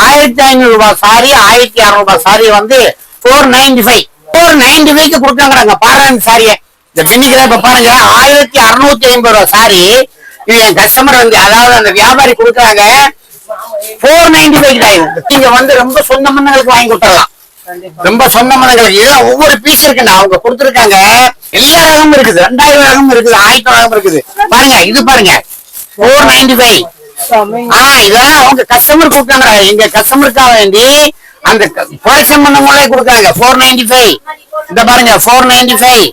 ஆயிரத்தி ஐநூறு ரூபாய் சாரி ஆயிரத்தி அறுநூறு ரூபாய் சாரி வந்து four ninety five four ninety ஃபைவ்க்கு கொடுக்காங்கிறாங்க பாருங்க சாரியை. இந்த பெண்ணிக்கு இப்ப பாருங்க. ஆயிரத்தி அறுநூத்தி ஐம்பது ரூபாய் சாரி. என் கஸ்டமர் வந்து அதாவது அந்த வியாபாரி கொடுக்குறாங்க. ஃபோர் நைன்டி ஃபைவ் தான் நீங்க வந்து ரொம்ப சொந்த மன்னங்களுக்கு வாங்கி கொடுத்துடலாம். ரொம்ப சொந்த மன்னங்களுக்கு இதெல்லாம் ஒவ்வொரு பீஸ் இருக்குண்ணா. அவங்க கொடுத்துருக்காங்க. எல்லா ரகமும் இருக்குது. ரெண்டாயிரம் ரகமும் இருக்குது. ஆயிரத்தி ரகம் இருக்குது. பாருங்க இது பாருங்க. ஃபோர் நைன்டி ஃபைவ் ஆஹ் ஆ இதெல்லாம் அவங்க கஸ்டமர் கொடுக்காங்க. எங்க கஸ்டமருக்காக வேண்டி அந்த ப்ரொடக்ஷன் பண்ணவங்களே கொடுக்காங்க. ஃபோர் நைன்டி ஃபைவ் இந்த பாருங்க ஃபோர் நைன்டி ஃபைவ்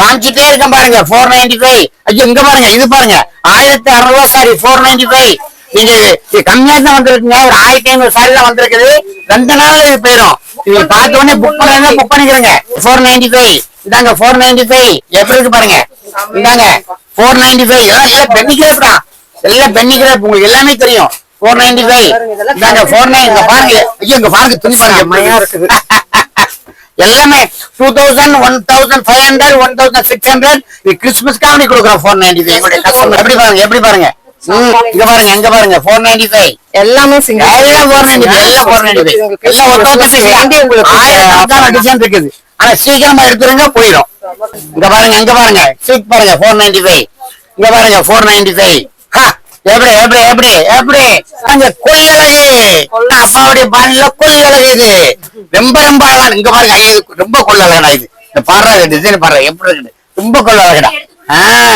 காமிச்சிட்டே இருக்கேன் பாருங்க ஃபோர் நைன்டி ஃபைவ் ஐயோ இங்க பாருங்க இது பாருங்க. ஆயிரத்தி அறுநூறுவா சாரி ஃபோர் நைன்டி ஃபைவ் நீங்க இது கம்மியா தான் வந்திருக்குங்க. ஒரு ஆயிரத்தி ஐநூறு சாரி தான் வந்திருக்குது. ரெண்டு நாள் இது போயிடும் நீங்க பார்த்த உடனே புக் பண்ணா புக் பண்ணிக்கிறேங்க. ஃபோர் நைன்டி ஃபைவ் இந்தாங்க ஃபோர் நைன்டி ஃபைவ் எப்படி இருக்கு பாருங்க? இந்தாங்க ஃபோர் நைன்டி ஃபைவ் இதெல்லாம் எல்லாம் எல்லாம் கிரேப் உங்களுக்கு எல்லாமே தெரியும். ஃபோர் நைன்டி ஃபைவ் இந்தாங்க ஃபோர் நைன் இங்க பாருங்க. ஐயோ இங்க பாருங்க துணி பாருங்க. எல்லாமே two thousand one thousand five hundred one thousand six hundred இது கிறிஸ்துமஸ்க்காக நீ கொடுக்குறோம் ஃபோர் நைன்டி ஃபைவ் எங்களுடைய கஸ்டமர் எப்படி பாருங்க எப்படி பாருங்க? இங்க பாருங்க எங்க பாருங்க ஃபோர் நைன்டி ஃபைவ் எல்லாமே சிங்கிள் எல்லாம் ஃபோர் நைன்டி ஃபைவ் எல்லாம் ஃபோர் நைன்டி ஃபைவ் எல்லாம் ஒன் தௌசண்ட் வேண்டி உங்களுக்கு ஆயிரம் டிசைன் இருக்குது. ஆனா சீக்கிரமா எடுத்துருங்க போயிடும். இங்க பாருங்க இங்க பாருங்க. சீக் பாருங்க ஃபோர் நைன்டி ஃபைவ் இங்க பாருங்க ஃபோர் நைன்டி ஃபைவ் எப்படி எப்படி எப்படி எப்படி? அங்க கொள்ளழகு அப்பாவுடைய பாணில கொள்ளழகு இது. ரொம்ப ரொம்ப அழகா இங்க பாருங்க ஐயா, ரொம்ப கொள்ளழகடா இது. இந்த டிசைன் பாடுற எப்படி இருக்குது ரொம்ப கொள்ளழகடா ஆஹ்